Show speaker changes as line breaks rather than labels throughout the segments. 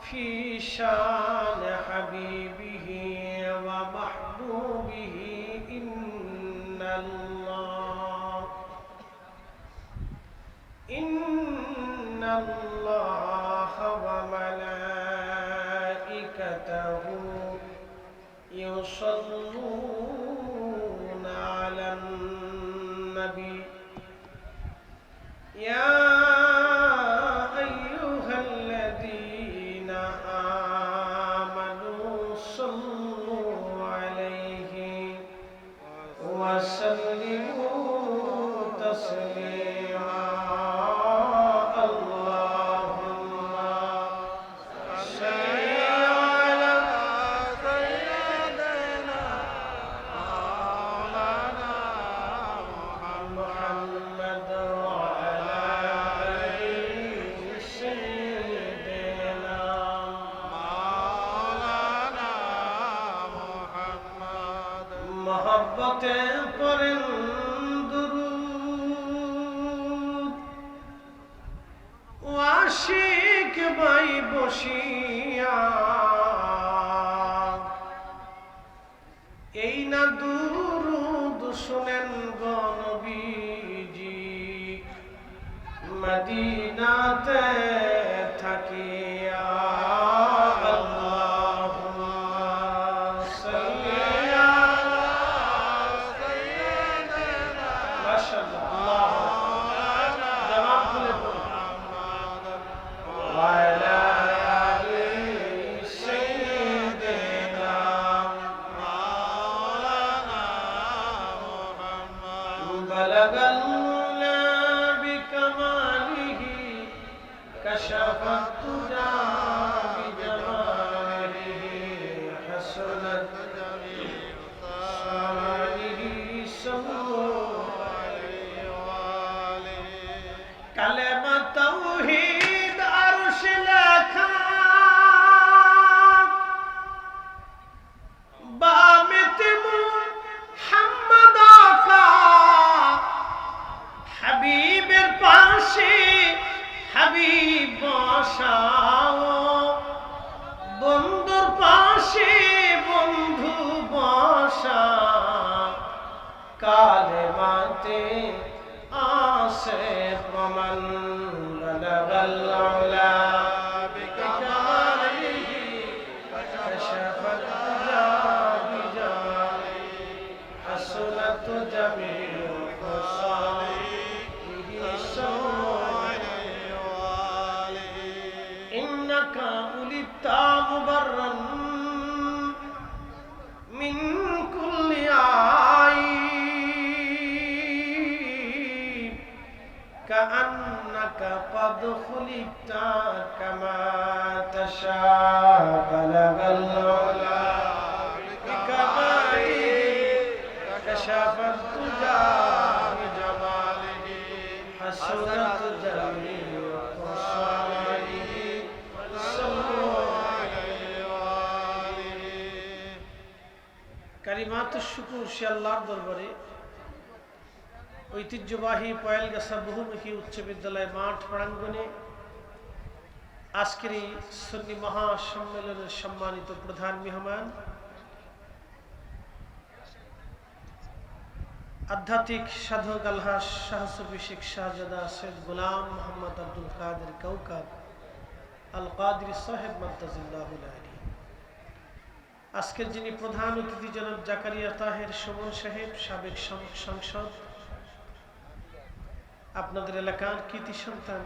في شان حبيبه ومحبوبه إن الله إن الله وملائكته يصلون على النبي. يا মহব্বতে হাবিবের পাশে হাবিব বসাও। বন্ধুর পাশে বন্ধু বসা কালে মাতে আসে প্রমাণ خلقت كما تشاء بلغ العلا بكماله كشف الدجى بجماله حسنت جميع خصاله صلوا عليه وآله كلمات الشكر شاء الله درباره ঐতিহ্যবাহী পয়েলগাছা বহুমুখী উচ্চ বিদ্যালয় মাঠ প্রাঙ্গণে আজকের এই সন্নি মহাসম্মেলনের সম্মানিত প্রধান মেহমান আধ্যাত্মিক সাধক আলহাস শাহসফি শেখ শাহজাদা সৈয়দ গোলাম মোহাম্মদ আব্দুল কাদের কৌকাব আল কাদির সাহেব মাদ্দাজিল্লাহুল আলী। আজকের যিনি প্রধান অতিথি জনাব জাকারিয়া তাহের সুমন সাহেব, সাবেক সংসদ আপনাদের এলাকার কৃতি সন্তান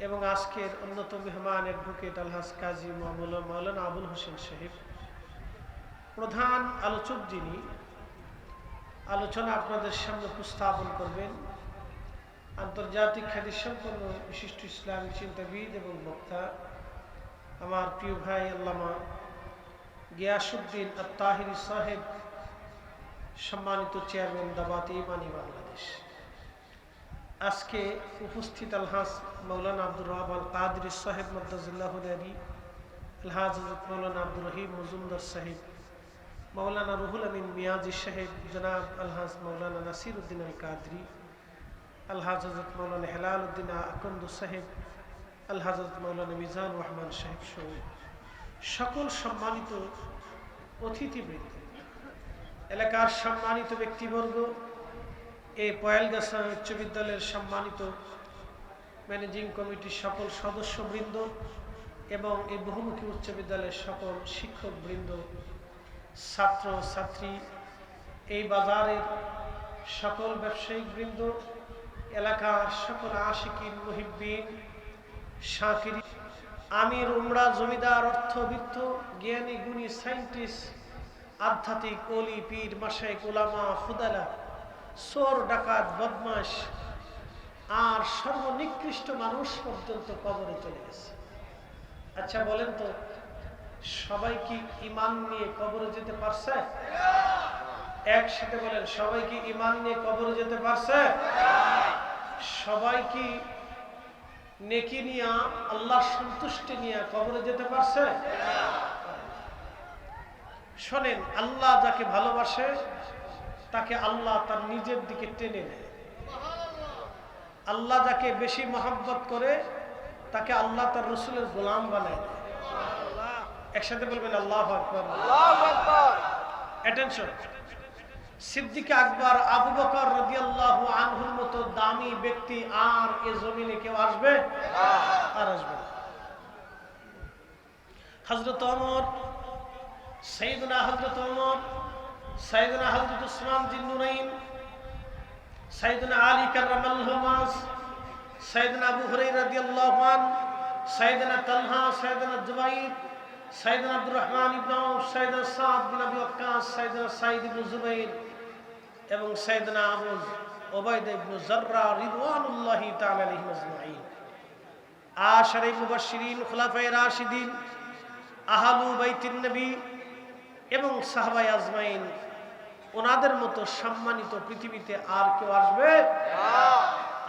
এবং আজকের অন্যতম মেহমান অ্যাডভোকেট আলহাজ কাজী মামুলা মাওলানা আবুল হোসেন সাহেব। প্রধান আলোচক যিনি, আলোচনা আপনাদের সামনে উপস্থাপন করবেন। আন্তর্জাতিক খ্যাতিসম্পন্ন বিশিষ্ট ইসলামী চিন্তাবিদ এবং বক্তা। আমার প্রিয় ভাই আল্লামা গিয়াসুদ্দিন আত্মাহিরি সাহেব, সম্মানিত চেয়ারম্যান দাবাত ইমানি বাংলাদেশ। আজকে উপস্থিত আলহাজ মৌলানা আব্দুর রহমান কাদরি সাহেব মদ্দাজুল্লাহ আলী, আলহাজ মৌলানা আব্দুর রহিম মজুমদার সাহেব, মৌলানা রুহুল আমিন মিয়াজি সাহেব, জনাব আলহাজ মৌলানা নাসির উদ্দিন আল কাদরি আলহাজ হজরত মৌলানা হেলাল উদ্দিন আকন্দু সাহেব, আলহাজ মৌলানা মিজান রহমান সাহেব সহ সকল সম্মানিত অতিথিবৃন্দ, এলাকার সম্মানিত ব্যক্তিবর্গ এই পয়ালগাছা উচ্চ বিদ্যালয়ের সম্মানিত ম্যানেজিং কমিটির সকল সদস্যবৃন্দ এবং এই বহুমুখী উচ্চ বিদ্যালয়ের সকল শিক্ষকবৃন্দ, ছাত্র ছাত্রী, এই বাজারের সকল ব্যবসায়িক বৃন্দ এলাকার সকল আশিকিন, মুহিব্বিন শাকির আমির, উমরা, জমিদার, অর্থবিত্ত, জ্ঞানী, গুণী, সাইন্টিস্ট, আধ্যাত্মিক অলি পীর মাসাইক ওলামা ফুদালা চোর, ডাকাত বদমাস আর সর্বনিকৃষ্ট মানুষ পর্যন্ত কবরে চলে গেছে। আচ্ছা বলেন তো, সবাই কি ইমান নিয়ে কবরে যেতে পারছে? একসাথে বলেন, সবাই কি ইমান নিয়ে কবরে যেতে পারছে? সবাই কি নেকি নিয়া আল্লাহ সন্তুষ্টি নিয়ে কবরে যেতে পারছে? শোনেন, আল্লাহ যাকে ভালোবাসে তাকে আল্লাহ তার নিজের দিকে টেনে নেয়। আল্লাহ যাকে বেশি মহাব্বত করে তাকে আল্লাহ তার রসুলের গোলাম বানায় একসাথে বলবেন Allah attention Siddiq Akbar Abu Bakr রাদিয়াল্লাহু আনহুর মতো দামি ব্যক্তি আর এ জমিনে কেউ আসবে? আর আসবে না। হযরত ওমর সাইয়েদনা হযরত ওমর সাইয়েদনা হযরত উসমান জিন্নুরাইন সাইয়েদনা আলী কাররামাল্লাহু মাস সাইয়েদনা আবু হুরায়রা রাদিয়াল্লাহু আন সাইয়েদনা তালহা সাইয়েদনা জুবাইর সাইয়েদনা আব্দুর রহমান ইবনে আউফ সাইয়েদনা সাদ বিন আবি ওয়াক্কাস সাইয়েদনা সাঈদ ইবনে জুবাইর এবং সাইয়েদনা আবু ওবায়দা ইবনে জাররা রিদওয়ানুল্লাহি তাআলা আলাইহিম আজমাইন আশারে মুবাশশিরিন, খুলাফায়ে রাশিদিন, আহালু বাইতিন নবী এবং সাহাবায়ে আজমাইন ওনাদের মতো সম্মানিত পৃথিবীতে আর কেউ আসবে?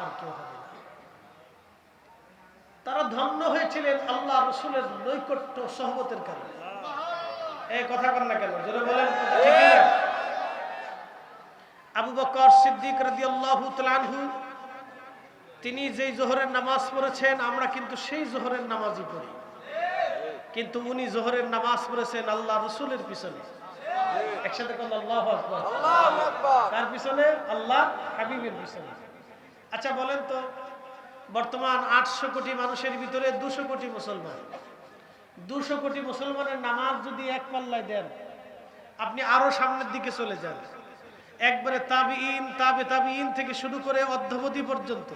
আর কেউ হবে তারা ধন্য হয়েছিলেন আল্লাহ রসুলের নৈকট্য সহবতের কারণে। এই কথা কর না কেন? জোরে বলেন? আবু বকর সিদ্দিক তাআলা আনহু, তিনি যেই জোহরের নামাজ পড়েছেন, আমরা কিন্তু সেই জোহরের নামাজই পড়ি। কিন্তু উনি জোহরের নামাজ পড়েছেন আল্লাহ রসুলের পিছনে। একসাথে করল আল্লাহ আকবার।
আল্লাহু
পিছনে আল্লাহ হাবিবের পিছনে। আচ্ছা বলেন তো বর্তমান আটশো কোটি মানুষের ভিতরে দুশো কোটি মুসলমান। দুশো কোটি মুসলমানের নামাজ যদি এক পাল্লায় দেন আপনি আরও সামনের দিকে চলে যান। একবারে তাবিইন তাবে তাবিইন থেকে শুরু করে অধ্যবধি পর্যন্ত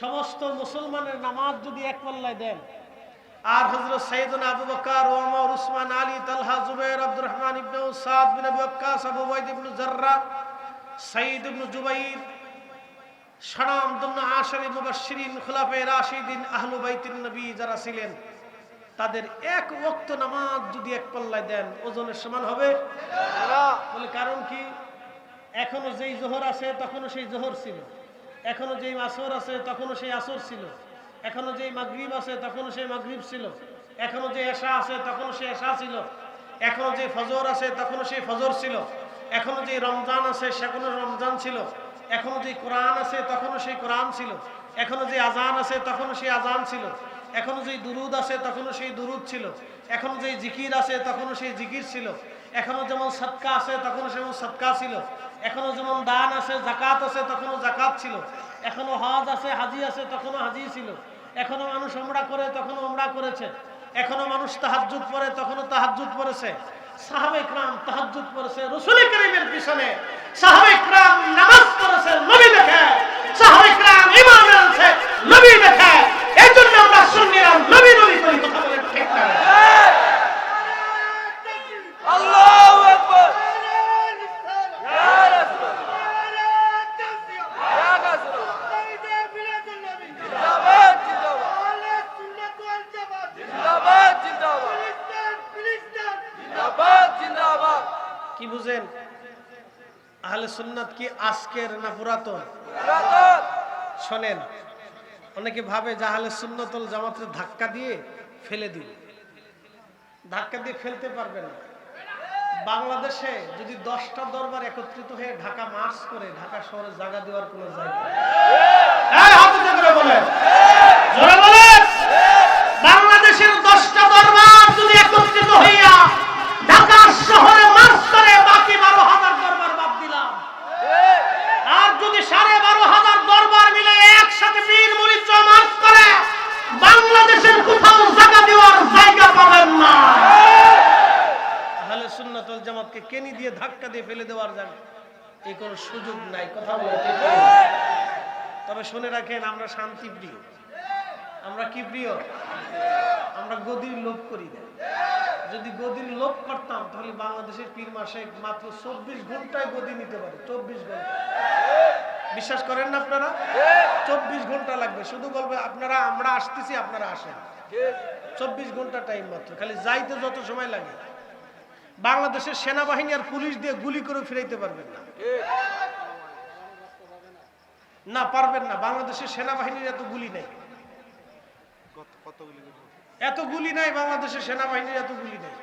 সমস্ত মুসলমানের নামাজ যদি এক পাল্লায় দেন আর হযরত সাইয়েদনা আবু বকর ওমর, উসমান, আলী, তালহা, জুবাইর, আব্দুর রহমান ইবনে সাদ বিন আবি ওয়াক্কাস, আবু ওয়াইদ ইবনে জাররা সাইদ ইবনে জুবাইর, সানাম দন্ন আশারি মুবাশশিরিন খুলাফে রাশিদিন আহলু বাইতিন নবী যারা ছিলেন, তাদের এক ওয়াক্ত নামাজ যদি এক পাল্লায় দেন, ওজনের সমান হবে? বলে কারণ কি? এখনও যেই জোহর আছে তখনও সেই জোহর ছিল। এখনও যেই আসর আছে তখনও সেই আসর ছিল। এখনও যে মাগরিব আছে তখনও সে মাগরিব ছিল এখনও যে এশা আছে তখনও সে এশা ছিল এখনও যে ফজর আছে তখনও সে ফজর ছিল এখনও যে রমজান আছে সেখনো রমজান ছিল এখনও যে কোরআন আছে তখনও সেই কোরআন ছিল এখনও যে আজান আছে তখনও সেই আজান ছিল এখনও যে দুরুদ আছে তখনও সেই দুরুদ ছিল এখনও যে জিকির আছে তখনও সেই জিকির ছিল এখনও যেমন সৎকা আছে তখনও সেমন সৎকা ছিল এখনও যেমন দান আছে জাকাত আছে তখনও জাকাত ছিল এখনও হজ আছে হাজি আছে তখনও হাজি ছিল এখনও মানুষ আমরা করে তখনও আমরা করেছে। এখনও মানুষ তাহাজ্জুদ পরে তখনও তাহাজ্জুদ পড়েছে। সাহাবে ইকরাম তাহাজ্জুদ পড়েছে রসুল করিমের পিছনে। সাহাবে ইকরাম নামাজ পড়েছে নবী দেখে। সাহাবাইকরাম ইমাম আনছে নবী দেখে। এই জন্য আমরা সুন্নিরা নবী নবী করি কথা বলে ঠিক না। কি বুঝেন? আহলে সুন্নাত কি আজকের না পুরাতন? শোনেন, অনেকে ভাবে যে আহলে সুন্নতল জামাতের ধাক্কা দিয়ে ফেলে দিল ধাক্কা দিয়ে ফেলতে পারবেন না। বাংলাদেশে যদি দশটা দরবার একত্রিত হয়ে ঢাকা মার্চ করে, ঢাকা শহরে জায়গা দেওয়ার কোনো বলেন। বাংলাদেশের দশটা দরবার যদি একত্রিত হইয়া ঢাকা শহরে মার্চ করে বাকি বারো হাজার দরবার বাদ দিলাম আর যদি সাড়ে বারো হাজার দরবার মিলে একসাথে বীর মরিচ মার্চ করে বাংলাদেশের কোথাও জায়গা দেওয়ার জায়গা পাবেন না। তাহলে সুন্নাতুল জামাতকে কেনি দিয়ে ধাক্কা দিয়ে ফেলে দেওয়ার জায়গা এই কোনো সুযোগ নাই, কথা বলে ঠিক না? তবে শুনে রাখেন, আমরা শান্তি প্রিয়। আমরা কি প্রিয়? আমরা গদির লোভ করি না। যদি গদির লোভ করতাম, তাহলে বাংলাদেশের পীর মাসে মাত্র চব্বিশ ঘন্টায় গদি নিতে পারে, চব্বিশ ঘণ্টা। বিশ্বাস করেন না আপনারা? চব্বিশ ঘণ্টা লাগবে। শুধু বলবে, আপনারা, আমরা আসতেছি, আপনারা আসেন। চব্বিশ ঘণ্টা টাইম মাত্র খালি যাইতে যত সময় লাগে। বাংলাদেশের সেনাবাহিনী আর পুলিশ দিয়ে গুলি করে ফিরাইতে পারবেন না। না পারবেন না বাংলাদেশের সেনাবাহিনীর এত গুলি নেই। এত গুলি নাই বাংলাদেশের সেনাবাহিনীর এত গুলি নেই।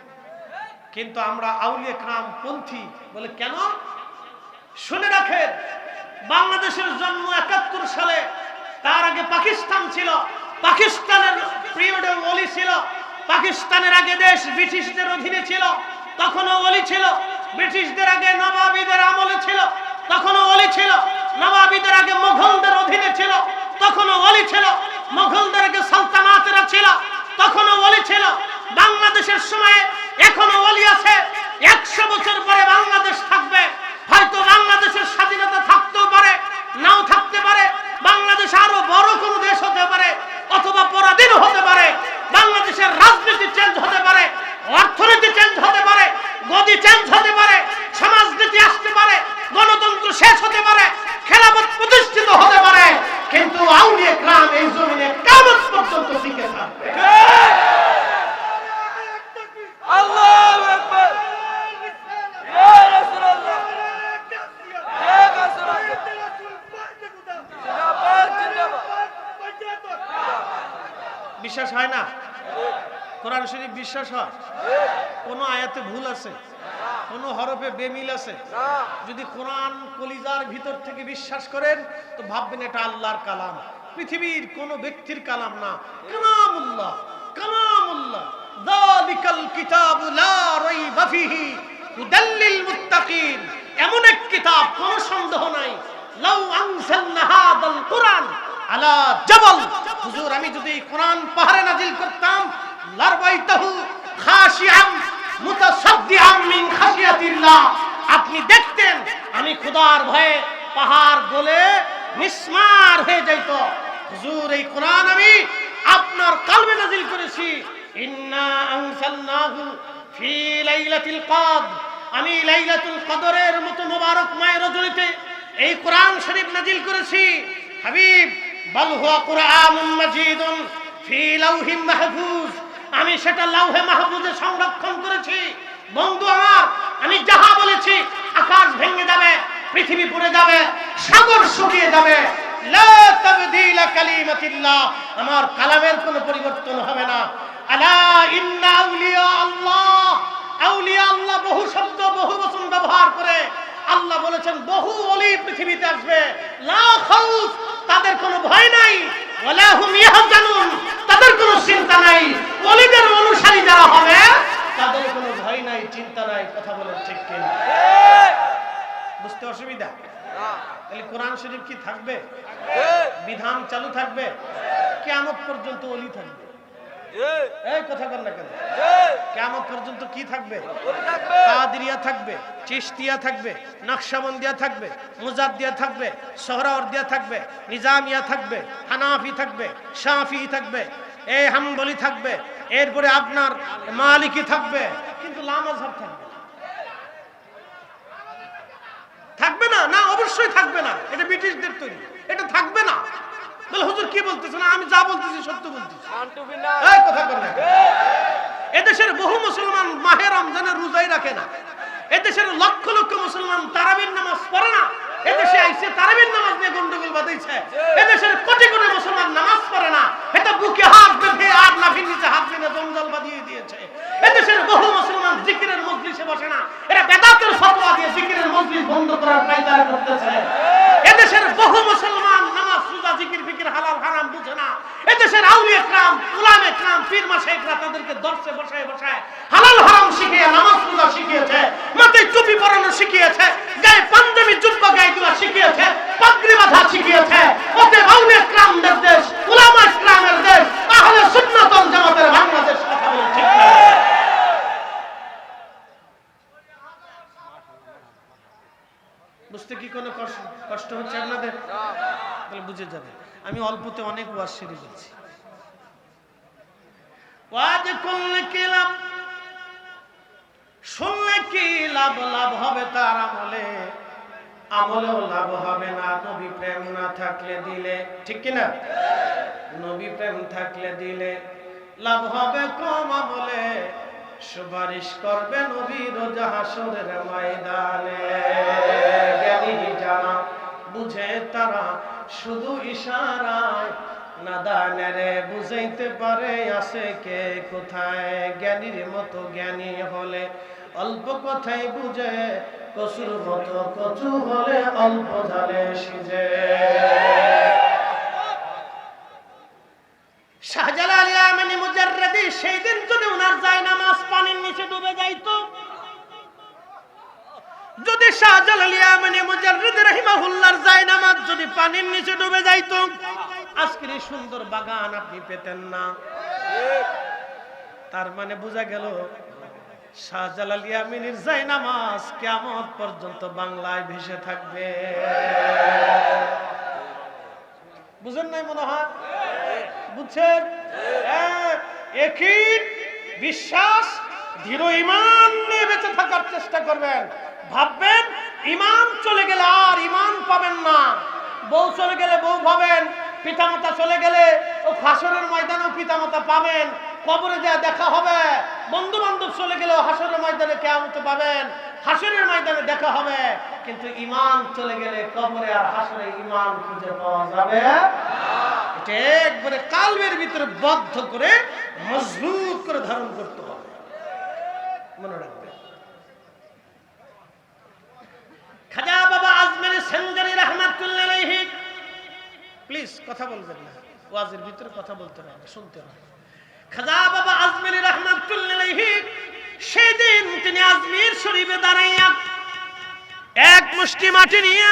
কিন্তু আমরা আউলিয়া কাম পন্থী বলে কেন? শুনে রাখেন বাংলাদেশের জন্ম একাত্তর সালে তার আগে পাকিস্তান ছিল। পাকিস্তানের পিরিয়ডে অলি ছিল। পাকিস্তানের আগে দেশ ব্রিটিশদের অধীনে ছিল। তখনও ওলি ছিল। ব্রিটিশদের আগে নবাবীদের আমলে ছিল। তখনও ওলি ছিল। নবাবীদের আগে মুঘলদের অধীনে ছিল। তখনও ওলি ছিল। মুঘলদের আগে সালতানাতেরা ছিল। তখনও অলি ছিল। বাংলাদেশের সময়ে এখনও ওলি আছে। একশো বছর পরে বাংলাদেশ থাকবে। হয়তো বাংলাদেশের স্বাধীনতা থাকতেও পারে, নাও থাকতে পারে। বাংলাদেশ আরও বড় কোনো দেশ হতে পারে। অথবা পরাধীন হতে পারে, বাংলাদেশের রাজনীতি চেঞ্জ হতে পারে, অর্থনীতি চেঞ্জ হতে পারে, গদি চেঞ্জ হতে পারে, সমাজনীতি আসতে পারে, গণতন্ত্র শেষ হতে পারে খেলাফত প্রতিষ্ঠিত হতে পারে, কিন্তু আউলিয়া গ্রাম এই জমিনে কেমন পর্যন্ত টিকে থাকবে।
আল্লাহু আকবার।
কোরআন শরীফ বিশ্বাস হয়? কোনো আয়াতে ভুল আছে? কোনো হরফে বেমিল আছে? যদি কোরআন কলিজার ভিতর থেকে বিশ্বাস করেন তো ভাববেন এটা আল্লাহর কালাম। পৃথিবীর কোন ব্যক্তির কালাম না। কালামুল্লাহ কালামুল্লাহ। যালিকাল কিতাবু লা রাইবা ফিহি হুদাল লিল মুত্তাকিন। এমন এক কিতাব কোনো সন্দেহ নাই। লাউ আনসালনা হাদাল কুরআন। আলা জাবাল। হুজুর আমি যদি কোরআন পাহাড়ে নাজিল করতাম লারবাইতাহু খাশিআম মুতাসাদ্দিআম মিন খাশিয়াতিল্লাহ। আপনি দেখতেন, আমি খোদার ভয়ে পাহাড় গলে মিসমার হয়ে যাইত। হুজুর, এই কোরআন আমি আপনার কালবে নাজিল করেছি। ইন্না আনসালনাহু ফি লাইলাতিল কদর। আমি লাইলাতুল কদরের মতো মোবারকময় রজনীতে এই কোরআন শরীফ নাজিল করেছি। হাবিব, বল হুয়া কুরআনুন মাজিদুন ফি লাউহিম মাহফুজ। আমি সেটা লাউহে মাহফুজে সংরক্ষণ করেছি। বন্ধু আমার, আমি যাহা বলেছি, আকাশ ভেঙে যাবে, পৃথিবী পুড়ে যাবে, সাগর শুকিয়ে যাবে। আমার কালামের কোনো পরিবর্তন হবে না। আল্লাহ। আল্লাহ বহু শব্দ, বহু বচন ব্যবহার করে আল্লাহ বলেছেন, বহু অলি পৃথিবীতে আসবে। লা তাদের কোনো ভয় নাই ওয়ালা হুম ইয়াহজানুন তাদের কোনো চিন্তা নাই। অলিদের অনুসারী যারা হবে তাদের কোনো ভয় নাই চিন্তা নাই কথা বলে ঠিক কিনা? বুঝতে অসুবিধা? তাহলে কোরআন শরীফ কি থাকবে? বিধান চালু থাকবে? কেমন পর্যন্ত অলি থাকবে। এই কথা বল না কেন? কেমন পর্যন্ত কি থাকবে? কাদিরিয়া থাকবে চিস্তিয়া থাকবে নকশাবন্দিয়া থাকবে মুজাদ্দিয়া থাকবে সোহরাওয়ার্দিয়া থাকবে নিজামিয়া থাকবে হানাফি থাকবে শাফি থাকবে এ হাম্বলি থাকবে এরপরে আপনার মালিকি থাকবে কিন্তু থাকবে না। থাকবে। না? না অবশ্যই থাকবে না। এটা ব্রিটিশদের তৈরি। এটা থাকবে না। বলে হুজুর কি বলতেছে না আমি যা বলতেছি সত্য বলতেছি। কথা বল না এদেশের বহু মুসলমান মাহে রমজানের রোজাই রাখে না। এদেশের লক্ষ লক্ষ মুসলমান তারাবির নামাজ পড়ে না। এদেশে আইসে তারাবির নামাজ নিয়ে গন্ডগোল বাঁধাইছে। এদেশের কোটি কোটি মুসলমান নামাজ পড়ে না। এটা বুকে হাত বেঁধে আর নাভির নিচে হাত বেঁধে জঞ্জাল বাঁধিয়ে দিয়েছে। এদেশের বহু মুসলমান জিকিরের মজলিসে বসে না। এরা বেদাতের ফতোয়া দিয়ে জিকিরের মজলিস বন্ধ করার পাইতারা করতেছে। এদেশের বহু মুসলমান সুজা জিকির, ফিকির, হালাল, হারাম বুঝে না। এদেশের আউলিয়া ক্রাম উলামে ক্রাম পীর মাসাইকরা তাদেরকে দর্শে বসায় বসায়। হালাল, হারাম শিখিয়ে, নামাজ পূজা শিখিয়েছে মাথায় টুপি পরানো শিখিয়েছে, গায়ে পাঞ্জাবি জুব্বা গায়ে দেওয়া শিখিয়েছে, পাগড়ি বাঁধা শিখিয়েছে। ওতে আউলিয়া ক্রামদের দেশ, উলামা ক্রামের দেশ, আহলে সুন্নাত জামাতের বাংলাদেশ কথা বলে ঠিক না? বুঝতে কি কোনো কষ্ট হচ্ছে আপনাদের? তাহলে বুঝে যাবে আমি অল্পতে অনেক ওয়াজ সেরে বলছি ওয়াজ করলে কি লাভ? শুনলে কি লাভ? লাভ হবে তার আমলে। আমলেও লাভ হবে না। নবী প্রেম না থাকলে দিলে। ঠিক কি না? নবী প্রেম থাকলে দিলে লাভ হবে কম আমলে। সুপারিশ করবে নবী রোজা হাসরের ময়দানে। জ্ঞানী জানা বুঝে তারা শুধু ইশারায় নাদানেরে বুঝাইতে পারে আছে কে কোথায়? জ্ঞানীর মতো জ্ঞানী হলে অল্প কথাই বুঝে, কচুর মতো কচু হলে অল্প ঝালে সিজে। শাহজালাল ইয়ামানি মুজাররাদি সেই দিন যদি উনার যায় নিচে ডুবে যাইতো যদি শাহজালাল ইয়ামানি রাহিমাহুল্লাহর যায় নামাজ যদি পানির নিচে ডুবে এই সুন্দর বাগান আপনি পেতেন না। তার মানে বোঝা গেল শাহজালাল ইয়ামিনীর যায় নামাজ কিয়ামত পর্যন্ত বাংলায় ভেসে থাকবে। বুঝেন নাই মনে হয়? বুঝছেন? এক, একই বিশ্বাস দৃঢ় ইমান নিয়ে বেঁচে থাকার চেষ্টা করবেন। ভাববেন ইমান চলে গেলে আর ইমান পাবেন না। বউ চলে গেলে বউ পাবেন পিতামাতা চলে গেলে ও হাসরের ময়দানেও পিতামাতা পাবেন। কবরে যা দেখা হবে বন্ধু বান্ধব চলে গেলেও হাসরের ময়দানে কেমন পাবেন। হাসরের ময়দানে দেখা হবে, কিন্তু ইমান চলে গেলে কবরে আর হাসরে ইমান খুঁজে পাওয়া যাবে এটা একবারে কালবের ভিতরে বদ্ধ করে, মজবুত করে ধারণ করতে হবে। মনে রাখবে। খাজা বাবা আজমের সেন্দারি রহমাতুল্লাহ প্লিজ কথা বলবেন না। ওয়াজের ভিতরে কথা বলতে হবে, শুনতে হবে। খাজা বাবা আজমের রহমাতুল্লাহ সেদিন তিনি আজমির শরীফে দাঁড়াইয়া এক মুষ্টি মাটি নিয়ে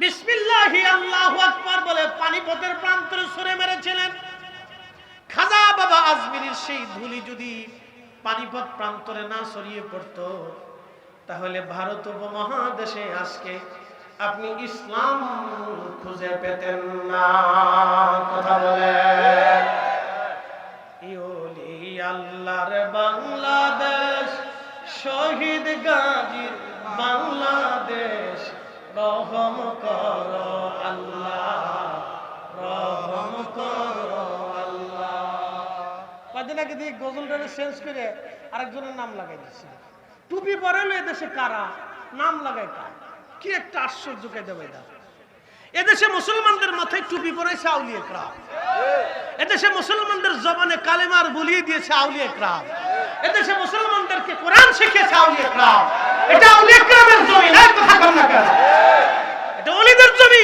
বিসমিল্লাহি আল্লাহু আকবার বলে পানিপথের প্রান্তরে সরে মেরেছিলেন। খাজা বাবা আজমিরের সেই ধুলি যদি পানিপথ প্রান্তরে না ছড়িয়ে পড়তো। তাহলে ভারত উপমহাদেশে আজকে আপনি ইসলাম খুঁজে পেতেন না, কথা ইউলি আল্লাহর বাংলাদেশ, শহীদ গাজীর বাংলাদেশ, রহম কর আল্লাহ। কদিন আগে দিয়ে গজলটারে চেঞ্জ করে আরেকজনের নাম লাগাই দিচ্ছে টুপি পরালো এদেশে কারা? নাম লাগায় কার? কি একটা আশ্চর্য কেদে বাইদা এদেশে মুসলমানদের মাথায় টুপি পরাইছে আউলিয়া ক্রাম এদেশে মুসলমানদের জবানে কালেমার বলিয়ে দিয়েছে আউলিয়া ক্রাম এদেশে মুসলমানদেরকে কোরআন শিখিয়েছে আউলিয়া ক্রাম এটা আউলিয়া ক্রামের জমি, না কথা কর না এটা ওলিদের জমি।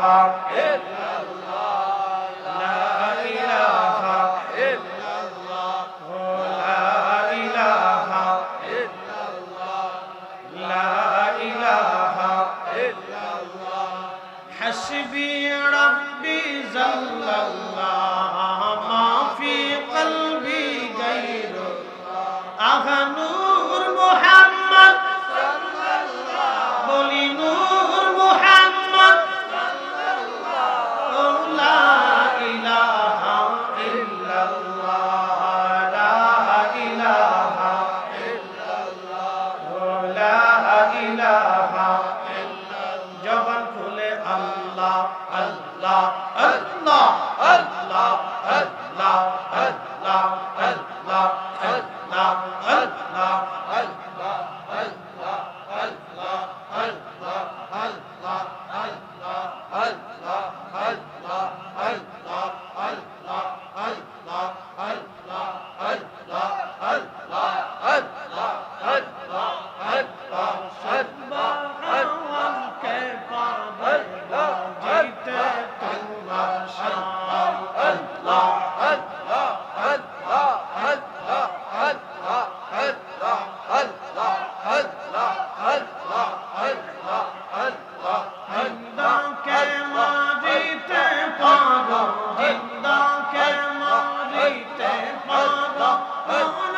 পাহাড় আল্লাহ